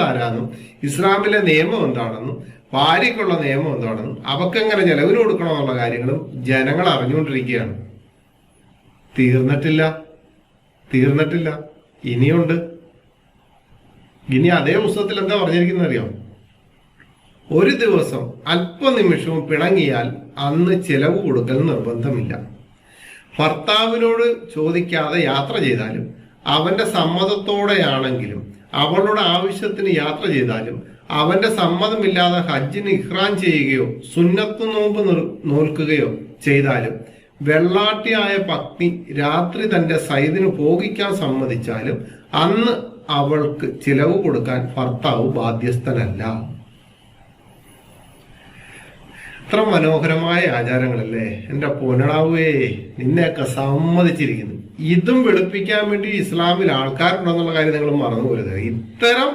മുഹമ്മദ് ഇസ്ലാമിലെ നിയമം എന്താണെന്നും ഭാര്യയ്ക്കുള്ള നിയമം എന്താണെന്നും അവക്കെങ്ങനെ ചെലവിന് കൊടുക്കണമെന്നുള്ള കാര്യങ്ങളും ജനങ്ങൾ അറിഞ്ഞുകൊണ്ടിരിക്കുകയാണ്. തീർന്നിട്ടില്ല. തീർന്നിട്ടില്ല. ഇനിയുണ്ട്. ഇനി അതേ പുസ്തകത്തിൽ എന്താ പറഞ്ഞിരിക്കുന്നത് അറിയാം? ഒരു ദിവസം അല്പനിമിഷവും പിണങ്ങിയാൽ അന്ന് ചെലവ് കൊടുക്കൽ നിർബന്ധമില്ല. ഭർത്താവിനോട് ചോദിക്കാതെ യാത്ര ചെയ്താലും അവന്റെ സമ്മതത്തോടെയാണെങ്കിലും അവളുടെ ആവശ്യത്തിന് യാത്ര ചെയ്താലും അവന്റെ സമ്മതമില്ലാതെ ഹജ്ജിന് ഇഹ്റാൻ ചെയ്യുകയോ സുന്നത്ത് നോമ്പ് നോൽക്കുകയോ ചെയ്താലും വെള്ളാട്ടിയായ പത്നി രാത്രി തന്റെ സൈദിന് ഭോഗിക്കാൻ സമ്മതിച്ചാലും അന്ന് അവൾക്ക് ചിലവ് കൊടുക്കാൻ ഭർത്താവ് ബാധ്യസ്ഥനല്ല. എത്ര മനോഹരമായ ആചാരങ്ങളല്ലേ? എന്റെ പൊന്നടാവേ നിന്നെയൊക്കെ സമ്മതിച്ചിരിക്കുന്നു. ഇതും വെളുപ്പിക്കാൻ വേണ്ടി ഇസ്ലാമിൽ ആൾക്കാരുണ്ടെന്നുള്ള കാര്യം നിങ്ങൾ മറന്നു പോരുത് ഇത്തരം